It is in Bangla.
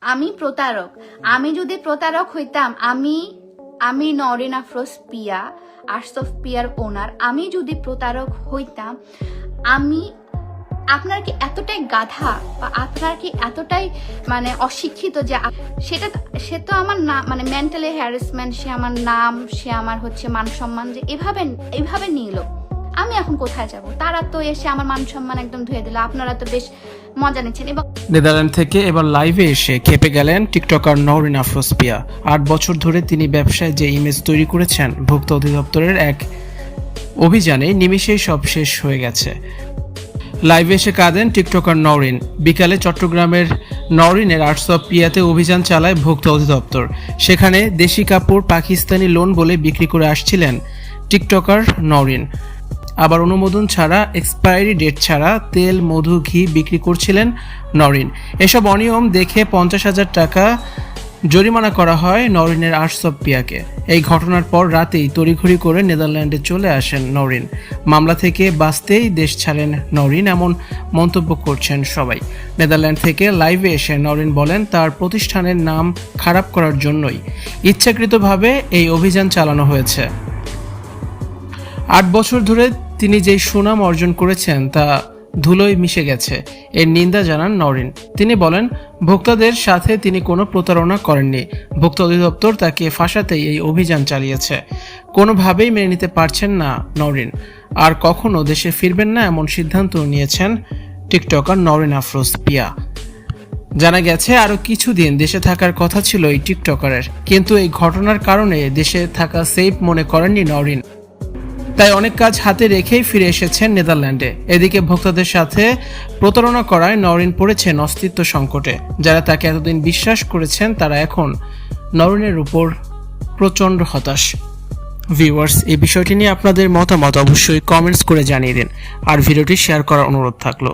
আমি প্রতারক। আমি যদি প্রতারক হইতাম, আমি আমি নরিন আফরোজ পিয়া আর্টস পিয়ার ওনার। আমি যদি প্রতারক হইতাম, আমি, আপনার কি এতটাই গাধা বা আপনার কি এতটাই মানে অশিক্ষিত যে সেটা সে তো আমার না মানে মেন্টালি হ্যারাসমেন্ট সে আমার নাম, সে আমার হচ্ছে মান সম্মান যে এভাবে এভাবে নিল। আমি এখন কোথায় যাব? তারা তো এসে আমার মান সম্মান একদম ধুয়ে দিল। আপনারা তো বেশ মজা নিচ্ছেন। এবং নেদারল্যান্ড থেকে এবার লাইভে এসে খেপে গেলেন টিকটকার নওরিন আফরোজ পিয়া আট বছর ধরে তিনি ব্যবসায় যে ইমেজ তৈরি করেছেন, ভোক্তা অধিদপ্তরের এক অভিযানে নিমিষেই সব শেষ হয়ে গেছে। লাইভে এসে কাঁদেন টিকটকার নওরিন বিকালে চট্টগ্রামের নওরিনের আর্টস অফ পিয়াতে অভিযান চালায় ভোক্তা অধিদপ্তর। সেখানে দেশি কাপড় পাকিস্তানি লোন বলে বিক্রি করে আসছিলেন টিকটকার নওরিন আবার অনুমোদন ছাড়া এক্সপায়ারি ডেট ছাড়া তেল, মধু, ঘি বিক্রি করছিলেন নরিন। এসব অনিয়ম দেখে পঞ্চাশ হাজার টাকা জরিমানা করা হয় নরিনের আর্টস পিয়াকে এই ঘটনার পর রাতেই তড়িঘড়ি করে নেদারল্যান্ডে চলে আসেন নরিন। মামলা থেকে বাঁচতেই দেশ ছাড়েন নরিন এমন মন্তব্য করছেন সবাই। নেদারল্যান্ড থেকে লাইভে এসে নরিন বলেন, তার প্রতিষ্ঠানের নাম খারাপ করার জন্যই ইচ্ছাকৃতভাবে এই অভিযান চালানো হয়েছে। আট বছর ধরে তিনি যেই সুনাম অর্জন করেছেন তা ধুলোয় মিশে গেছে, এর নিন্দা জানান নরিন। তিনি বলেন, ভোক্তাদের সাথে তিনি কোনো প্রতারণা করেননি। ভোক্তা অধিদপ্তর তাকে ফাঁসাতেই এই অভিযান চালিয়েছে। কোনোভাবেই মেনে নিতে পারছেন না নরিন। আর কখনো দেশে ফিরবেন না এমন সিদ্ধান্ত নিয়েছেন টিকটকার নরিন আফরোজ পিয়া। জানা গেছে, আরও কিছুদিন দেশে থাকার কথা ছিল এই টিকটকারের। কিন্তু এই ঘটনার কারণে দেশে থাকা সেফ মনে করেননি নরিন। তাই অনেক কাজ হাতে রেখেই ফিরে এসেছেন নেদারল্যান্ডে। এদিকে ভোক্তাদের সাথে প্রতারণা করায় নরিন পড়েছেন অস্তিত্ব সংকটে। যারা তাকে এতদিন বিশ্বাস করেছেন, তারা এখন নরিনের উপর প্রচণ্ড হতাশ। ভিউয়ার্স, এই বিষয়টি নিয়ে আপনাদের মতামত অবশ্যই কমেন্টস করে জানিয়ে দিন। আর ভিডিওটি শেয়ার করার অনুরোধ থাকল।